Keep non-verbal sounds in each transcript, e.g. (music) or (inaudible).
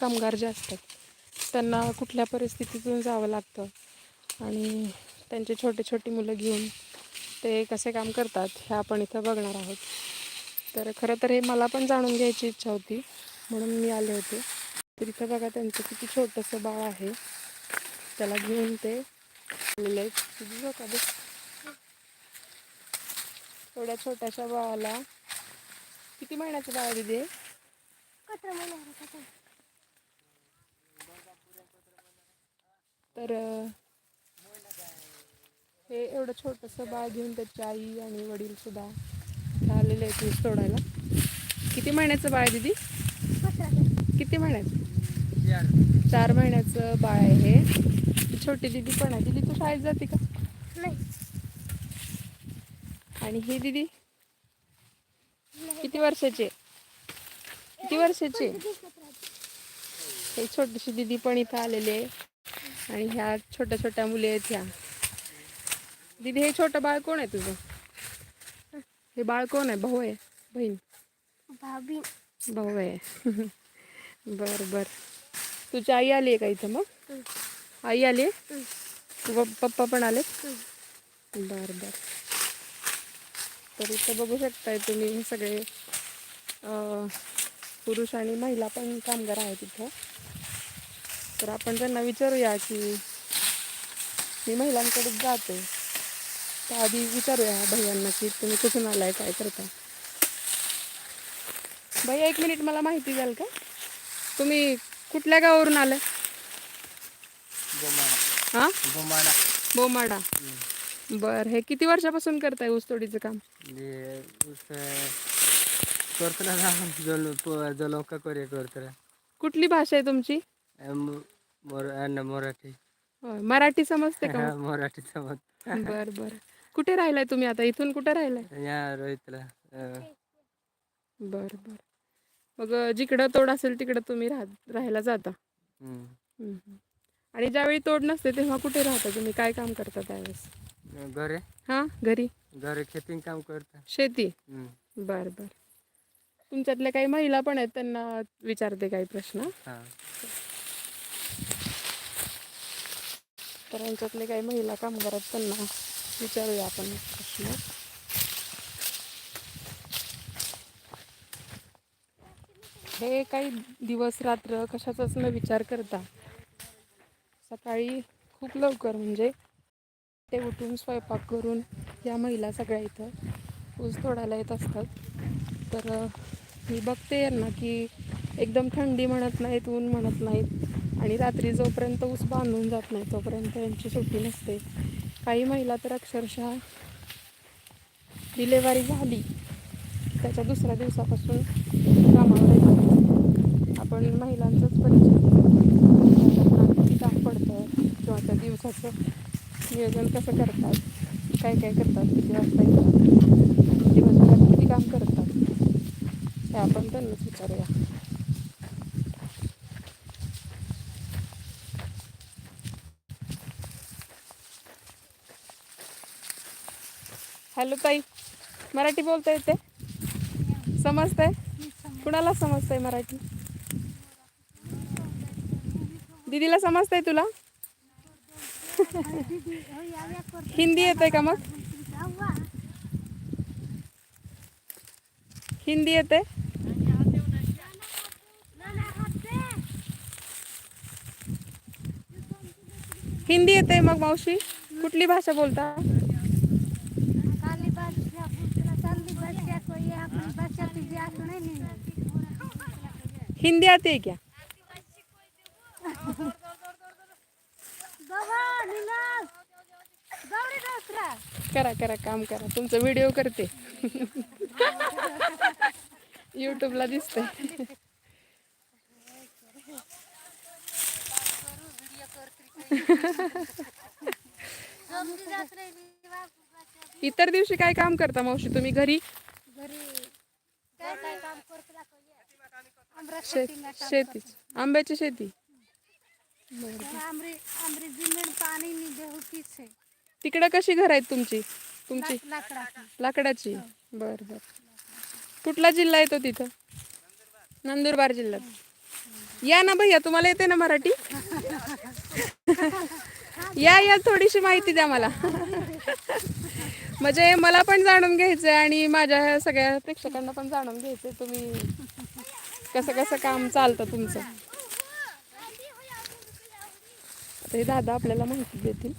कामगार जे असतात त्यांना कुठल्या परिस्थितीतून जावं लागतं? आणि त्यांचे छोटे छोटी मुलं घेऊन ते कसे काम करतात हे आपण इथं बघणार आहोत. तर खरं तर हे मला पण जाणून घ्यायची इच्छा होती म्हणून मी आले होते. तर इथं बघा त्यांचं किती छोटंसं बाळ आहे. त्याला घेऊन ते आलेले आहेत. बघा एवढ्या छोट्याशा बाळाला किती महिन्याचं बाळ दिदी? तर हे एवढं छोटंसं बाळ घेऊन त्याची आई आणि वडील सुद्धा आलेले आहेत ऊस तोडायला किती महिन्याचं बाळ दिदी? किती महिन्याचं? चार महिन्याचं बाळ आहे हे. छोटी दिदी पण आहे. दिदी तू शाळेत जाते का? आणि ही दिदी? किती वर्षाची आहे? किती वर्षाची आहे? हे छोटीशी दिदी पण इथं आलेली आहे. आणि ह्या छोट्या छोट्या मुली आहेत ह्या. दिदी हे छोटं बाळ कोण आहे तुझं? हे बाळ कोण आहे? भाऊ आहे? बहीण? भाभी. भाऊ आहे. (laughs) बर बर. तुझी आई आली आहे का इथं मग? आई आली आहे? पप्पा पण आले बर बर. तर इथं बघू शकताय तुम्ही हे सगळे अं, पुरुष आणि महिला पण कामगार आहेत इथं. तर आपण त्यांना विचारूया की मी महिलांकडे जाते. तर आधी विचारूया भैयांना की तुम्ही कुठून आलाय काय करता भैया एक मिनिट मला माहिती द्याल का? तुम्ही कुठल्या गावावरून आलाय? हा? बोमाडा. बोमाडा. बर हे किती वर्षापासून करताय ऊसतोडीचं काम? करतला ना जल जलौका करे करतला कुठली भाषा आहे तुमची? मराठी. मराठी समजते का मराठी समज? बर बर. कुठे राहिलाय तुम्ही आता? इथून कुठे राहिलाय? या रोहितला बर बर. मग जिकडं तोड असेल तिकडं तुम्ही राह राहायला जाता. आणि ज्यावेळी तोड नसते तेव्हा कुठे राहता तुम्ही? काय काम करता त्यावेळेस? घरे. हां? घरी? घरे खेती काम करता. शेती. बर बर. तुमच्यातल्या काही महिला पण आहेत त्यांना विचारते काही प्रश्न हा तर यांच्यातले काही महिला कामगार आहेत त्यांना विचारूया आपण प्रश्न. हे काही दिवस रात्र कशाचाच न विचार करता सकाळी खूप लवकर म्हणजे ते उठून स्वयंपाक करून या महिला सगळ्या इथं ऊस तोडायला येत असतात. तर मी बघते यांना की एकदम थंडी म्हणत नाहीत ऊन म्हणत नाहीत. आणि रात्री जोपर्यंत ऊस बांधून जात नाही तोपर्यंत यांची सुट्टी नसते. काही महिला तर अक्षरशः डिलेवरी झाली. त्याच्या दुसऱ्या दिवसापासून कामावर येतात आपण महिलांचंच परिचय काम पडतं किंवा त्या दिवसाचं नियोजन कसं करतात काय काय करतात किती वाजता येतात दिवसभरात किती काम करतात हे आपण त्यांनाच विचारूया. हॅलो ताई मराठी बोलता येते? समजतंय? कुणाला समजतंय मराठी? दीदीला समजतंय तुला? हिंदी येते का मग? हिंदी येते हिंदी येते मग मावशी? कुठली भाषा बोलता काली भाषा दूसरा चांदी भाषा कोई अपनी भाषा तुझी आठवण नाही हिंदी आते है क्या? करा करा काम करा. तुमचा व्हिडिओ करते. यूट्यूबला राहिली इतर दिवशी काय काम करता मावशी तुम्ही घरी? घरी. शेती आंब्याची शेती? तिकडं कशी घर आहेत तुमची? तुमची? लाकडाची. लाकडाची? बर बर. कुठला जिल्हा येतो तिथं? नंदुरबार जिल्ह्यात. या ना भैया तुम्हाला येते ना मराठी? (laughs) (laughs) या या थोडीशी माहिती द्या मला. (laughs) म्हणजे मला पण जाणून घ्यायचंय आणि माझ्या सगळ्या प्रेक्षकांना पण जाणून घ्यायचंय तुम्ही कसं कसं काम चालतं तुमचं. आता हे दादा आपल्याला माहिती देतील.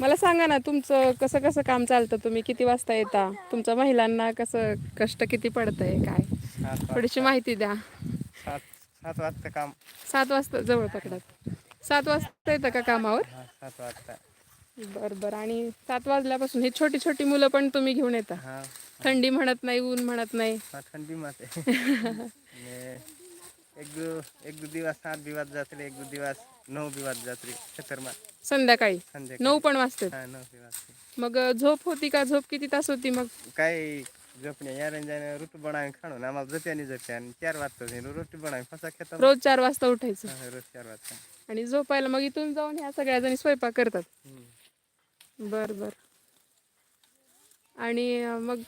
मला सांगा ना तुमचं कसं कसं काम चालतं तुम्ही? किती वाजता येता? तुमच्या महिलांना कसं कष्ट किती पडतंय? काय? थोडीशी माहिती द्या. सात सात वाजता काम. सात वाजता जवळ पकडात सात वाजता येतं का कामावर? सात वाजता. बरं बरं. आणि सात वाजल्यापासून ही छोटी छोटी मुलं पण तुम्ही घेऊन येता. हा. थंडी म्हणत नाही ऊन म्हणत नाही. हा थंडी माते (laughs) ने एक दो एक दो दिवस सात दिवस जात्री एक दो दिवस नऊ दिवस जात्री खतरनाक संध्याकाळी. संध्याकाळी. नऊ पण वाजते. हा नऊ दिवस मग अं, झोप होती का? झोप किती तास होती मग? काय झोपणे या रंजाने रोटी बनावी खाणून आम्हाला जप्याने जप्या आणि चार वाजता रोटी बनावी फसा खेता रोज चार वाजता उठायचं. रोज चार वाजता. आणि झोपायला मग इथून जाऊन ह्या सगळ्या जणी स्वयंपाक करतात. हम्म. बर बर. आणि मग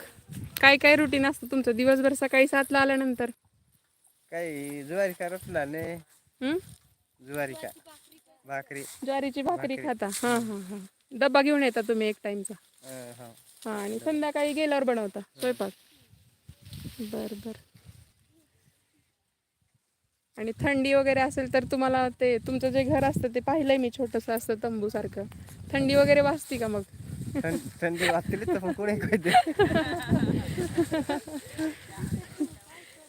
काय काय रुटीन असतं तुमचं? दिवसभर सकाळी सातला आल्यानंतर? काही ज्वारी का रोटला ने हं? ज्वारी का भाकरी. ज्वारीची भाकरी भाकरी. खाता. हां हां हां. डब्बा घेऊन येता तुम्ही एक टाइमचा अं, हा. हां आणि संध्याकाळी गेल्यावर बनवता? स्वयंपाक? बर बर. आणि थंडी वगैरे असेल तर तुम्हाला ते तुमचं जे घर असतं ते पाहिलंय मी छोटंसं असतं तंबू सारखं थंडी वगैरे वाजती का मग? थंडी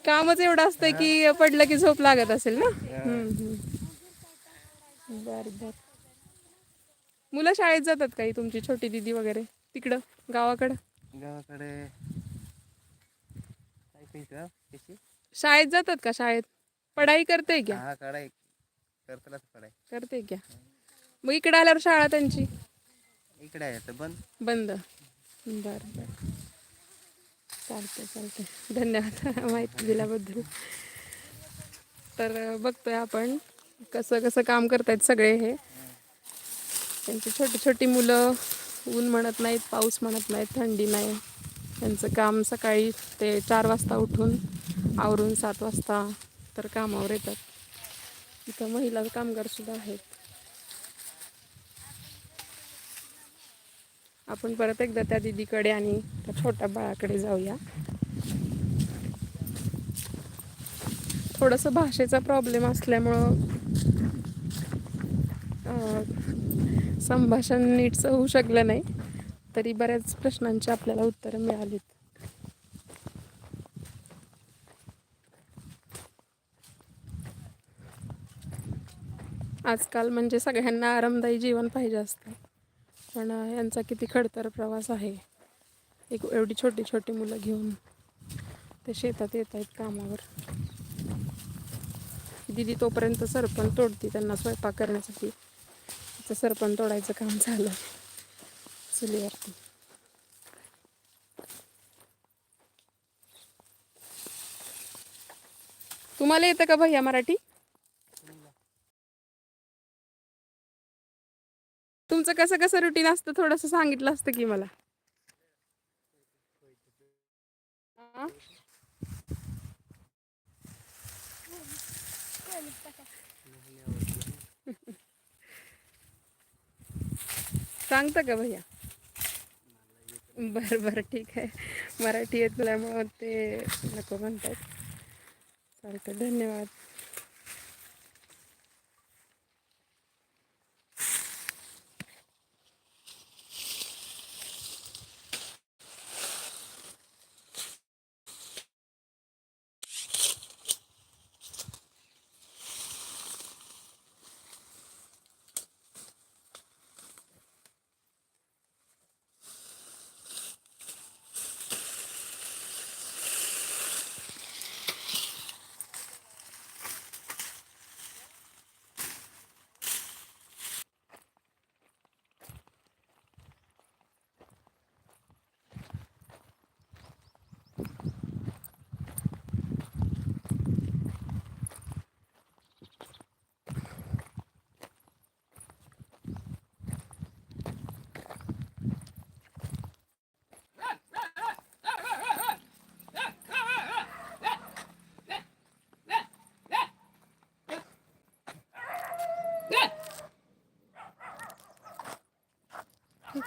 कामच एवढं असतं की पडलं की झोप लागत असेल ना. बर बर. मुलं शाळेत जातात काही तुमची छोटी दिदी वगैरे? तिकडं गावाकडं? गावाकडे. शाळेत जातात का शाळेत? पढाई करते क्या? हा करतलाच करते क्या? मग इकडे आल्यावर शाळा त्यांची? इकडे आहे तर बंद. बंद. बर बर. चालतंय चालतंय. धन्यवाद (laughs) माहिती दिल्याबद्दल. तर बघतोय आपण कसं कसं काम करतायत सगळे हे. त्यांची छोटी छोटी मुलं ऊन म्हणत नाहीत पाऊस म्हणत नाहीत थंडी नाही. त्यांचं काम सकाळी ते चार वाजता उठून आवरून सात वाजता तर कामावर येतात. इथं महिला कामगार सुद्धा आहेत. आपण परत एकदा त्या दिदीकडे आणि त्या छोट्या बाळाकडे जाऊया. थोडंसं भाषेचा प्रॉब्लेम असल्यामुळं संभाषण नीटचं होऊ शकलं नाही. तरी बऱ्याच प्रश्नांची आपल्याला उत्तरं मिळालीत. आजकाल म्हणजे सगळ्यांना आरामदायी जीवन पाहिजे असतं. पण यांचा किती खडतर प्रवास आहे. एक एवढी छोटी छोटी मुलं घेऊन ते शेतात येत आहेत कामावर. दिदी तोपर्यंत सरपण तोडती त्यांना स्वयंपाक करण्यासाठी. तिचं सरपण तोडायचं काम झालं. चुलीवरती तुम्हाला येतं का भैया मराठी? तुमचं कसं कसं रुटीन असतं? थोडंसं सांगितलं असतं की मला. हा? सांगता का भैया? बरं बरं ठीक आहे. मराठी येत मग ते नको म्हणतात. चालतं धन्यवाद. ¿Qué